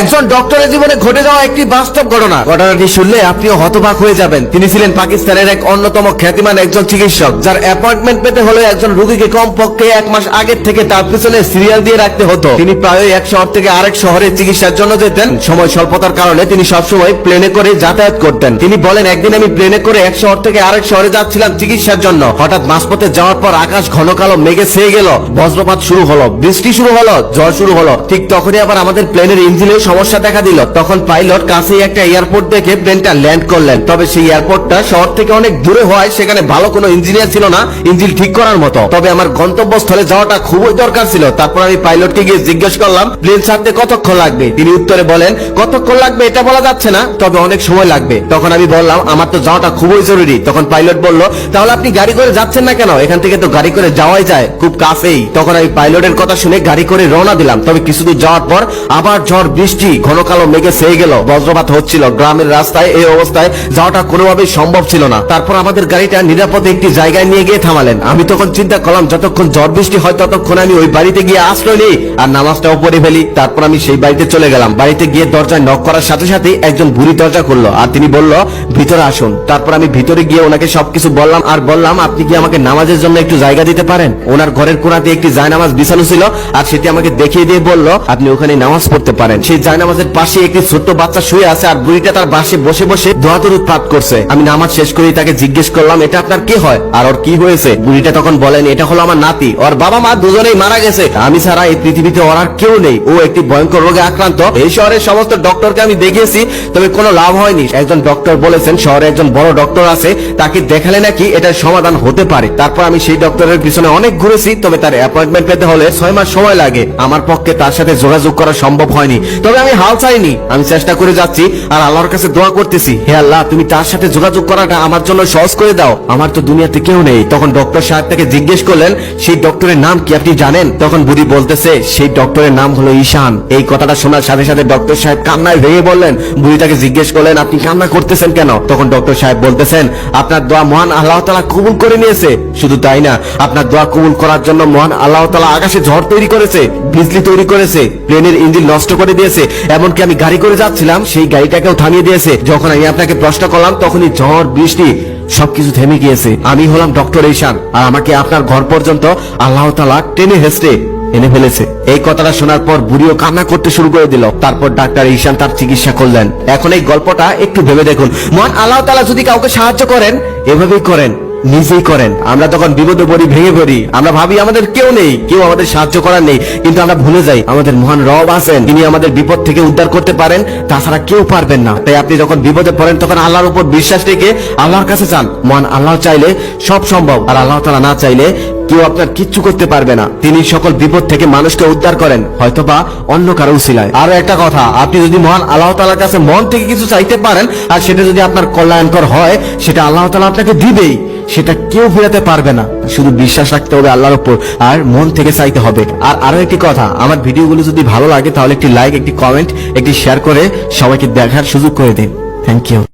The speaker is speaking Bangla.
একজন ডক্টরের জীবনে ঘটে যাওয়া একটি বাস্তব ঘটনা। ঘটনাটি শুনলে আপনিও হতবাক হয়ে যাবেন। তিনি ছিলেন পাকিস্তানের এক অন্যতম খ্যাতিমান একজন চিকিৎসক, যার অ্যাপয়েন্টমেন্ট পেতে হলে একজন রোগীকে কমপক্ষে এক মাস আগের থেকে তার পিছনে সিরিয়াল দিয়ে রাখতে হতো। তিনি প্রায় এক শহর থেকে আরেক শহরে চিকিৎসার জন্য যেতেন। সময় স্বল্পতার কারণে তিনি সবসময় প্লেনে করে যাতায়াত করতেন। তিনি বলেন, একদিন আমি প্লেনে করে এক শহর থেকে আরেক শহরে যাচ্ছিলাম চিকিৎসার জন্য। হঠাৎ মাঝপথে যাওয়ার পর আকাশ ঘন কালো মেঘে ছেয়ে গেল। বজ্রপাত শুরু হলো, বৃষ্টি শুরু হলো, ঝড় শুরু হলো। ঠিক তখনই আবার আমাদের প্লেনের ইঞ্জিনে সমস্যা দেখা দিল। তখন পাইলট কাছেই একটা এয়ারপোর্ট দেখে প্লেনটা ল্যান্ড করলেন। তবে সেই এয়ারপোর্টটা শহর থেকে অনেক দূরে হওয়ায় সেখানে ভালো কোনো ইঞ্জিনিয়ার ছিল না, ইঞ্জিন ঠিক করার মতো। তবে আমার গন্তব্যস্থলে যাওয়াটা খুবই দরকার ছিল। তারপর আমি পাইলটকে গিয়ে জিজ্ঞেস করলাম, প্লেন ছাড়তে কতক্ষণ লাগবে? তিনি উত্তরে বলেন, কতক্ষণ লাগবে এটা বলা যাচ্ছে না, তবে অনেক সময় লাগবে। তখন আমি বললাম, আমার তো যাওয়াটা খুবই জরুরি। তখন পাইলট বলল, তাহলে আপনি গাড়ি করে যাচ্ছেন না কেন? এখান থেকে তো গাড়ি করে যাওয়াই যায়, খুব কাছেই। তখন আমি পাইলটের কথা শুনে গাড়ি করে রওনা দিলাম। তবে কিছুদূর যাওয়ার পর আবার ঝড় বৃষ্টি ঘন কালো মেঘে সেয়ে গেল, বজ্রপাত হচ্ছিল। গ্রামের রাস্তায় এই অবস্থায় যাওয়াটা কোনোভাবেই সম্ভব ছিল না। তারপর আমাদের গাড়িটা নিরাপদে একটি জায়গায় নিয়ে গিয়ে থামালেন। আমি তখন চিন্তা করলাম, যতক্ষণ ঝড় বৃষ্টি হয় ততক্ষণ আমি ওই বাড়িতে গিয়ে আশ্রয় নিই আর নামাজটাও পড়ে ফেলি। তারপর আমি সেই বাড়িতে চলে গেলাম। বাড়িতে গিয়ে দরজায় নক করার সাথে সাথে একজন বুড়ি দরজা খুললো আর তিনি বলল, ভিতরে আসুন। তারপর আমি ভিতরে গিয়ে ওনাকে সবকিছু বললাম আর বললাম, আপনি কি আমাকে নামাজের জন্য একটু জায়গা দিতে পারেন? ওনার ঘরের কোনাতে একটি জায়নামাজ বিছানো ছিল আর সেটি আমাকে দেখিয়ে দিয়ে বলল, আপনি ওখানে নামাজ পড়তে পারেন। সেই জায়নামাজের পাশে একটি ছোট্ট বাচ্চা শুয়ে আছে আর বুড়িটা তার পাশে বসে বসে দোয়াতুর উৎপাত করছে। আমি নামাজ শেষ করে তাকে জিজ্ঞেস করলাম, এটা আপনার কি হয়? আর ওর কি হয়েছে? বুড়িটা তখন বলেন, এটা হলো আমার নাতি। ওর বাবা মা দুজনেই মারা গেছে। আমি ছাড়া এই পৃথিবীতে ওর আর কেউ নেই। ও একটি ভয়ঙ্কর রোগে আক্রান্ত। এই শহরের সমস্ত ডক্টরকে আমি দেখিয়েছি, তবে কোনো লাভ হয়নি। একজন ডক্টর বলেছেন, শহরে একজন বড় ডক্টর আছে। তাকে দেখালে নাকি এটার সমাধান হতে পারে। তারপর আমি সেই ডক্টরের পিছনে অনেক ঘুরেছি, তবে তার অ্যাপয়েন্টমেন্ট পেতে হলে ছয় মাস সময় লাগে। আমার পক্ষে তার সাথে যোগাযোগ করা সম্ভব হয়নি। তবে আমি হাল চাইনি। আমি চেষ্টা করে যাচ্ছি আর আল্লাহর কাছে দোয়া করতেছি। হে আল্লাহ, তুমি তার সাথে যোগাযোগ করাটা আমার জন্য সহজ করে দাও। আমার তো দুনিয়াতে কেউ নেই। তখন ডক্টর সাহেব তাকে জিজ্ঞেস করলেন, সেই ডক্টরের নাম কি আপনি জানেন? তখন বুড়ি বলতেছে, সেই ডক্টরের নাম হলো ঈশান। এই কথাটা শোনার সাথে সাথে ডক্টর সাহেব কান্নায় ভেঙে বললেন, বুড়ি তাকে জিজ্ঞেস করলেন, আপনি কান্না করতেছেন কেন? তখন ডক্টর সাহেব বলতেছেন, আপনার দোয়া মহান আল্লাহ তালা কবুল করে নিয়েছে। শুধু তাই না, আপনার দোয়া কবুল করার জন্য মহান আল্লাহ তালা আকাশে ঝড় তৈরি করেছে, বিজলি তৈরি করেছে, প্লেনের ইঞ্জিন নষ্ট করে দিয়েছে। এমনকি আমি গাড়ি করে যাচ্ছিলাম, সেই গাড়িটাকেও থামিয়ে দিয়েছে। যখন আমি আপনাকে প্রশ্ন করলাম, তখনই ঝড়, বৃষ্টি, সবকিছু থেমে গিয়েছে। আমি হলাম ডক্টর ঈশান, আর আমাকে আপনার ঘর পর্যন্ত আল্লাহ তালা টেনে হেসড়ে এনে ফেলেছে। এই কথাটা শোনার পর বুড়িও কান্না করতে শুরু করে দিল। তারপর ডাক্তার ঈশান তার চিকিৎসা করলেন। এখন এই গল্পটা একটু ভেবে দেখুন। মহান আল্লাহ তালা যদি কাউকে সাহায্য করেন, এভাবেই করেন। নিজেই করেন। আমরা তখন বিপদে পড়ি, ভেঙে পড়ি। আমরা ভাবি আমাদের কেউ নেই, কেউ আমাদের সাহায্য করার নেই, কিন্তু আমরা ভুলে যাই আমাদের মহান রব আছেন। তিনি আমাদের বিপদ থেকে উদ্ধার করতে পারেন, তাছাড়া কেউ পারবেন না। তাই আপনি যখন বিপদে পড়েন, তখন আল্লাহর উপর বিশ্বাস রেখে আল্লাহর কাছে চান মহান আল্লাহ চাইলে সব সম্ভব, আর আল্লাহ তালা না চাইলে কেউ আপনার কিচ্ছু করতে পারবে না। তিনি সকল বিপদ থেকে মানুষকে উদ্ধার করেন, হয়তোবা অন্য কারও উসিলায়। আরও একটা কথা, আপনি যদি মহান আল্লাহ তালার কাছে মন থেকে কিছু চাইতে পারেন, আর সেটা যদি আপনার কল্যাণকর হয়, সেটা আল্লাহ তালা আপনাকে দিবেই। সেটা কেউ ফেরাতে পারবে না। শুধু বিশ্বাস রাখতে হবে আল্লাহর উপর, আর মন থেকে চাইতে হবে। আর আরও একটি কথা, আমার ভিডিওগুলো যদি ভালো লাগে, তাহলে একটি লাইক একটি কমেন্ট একটি শেয়ার করে সবাইকে দেখার সুযোগ করে দিন। Thank you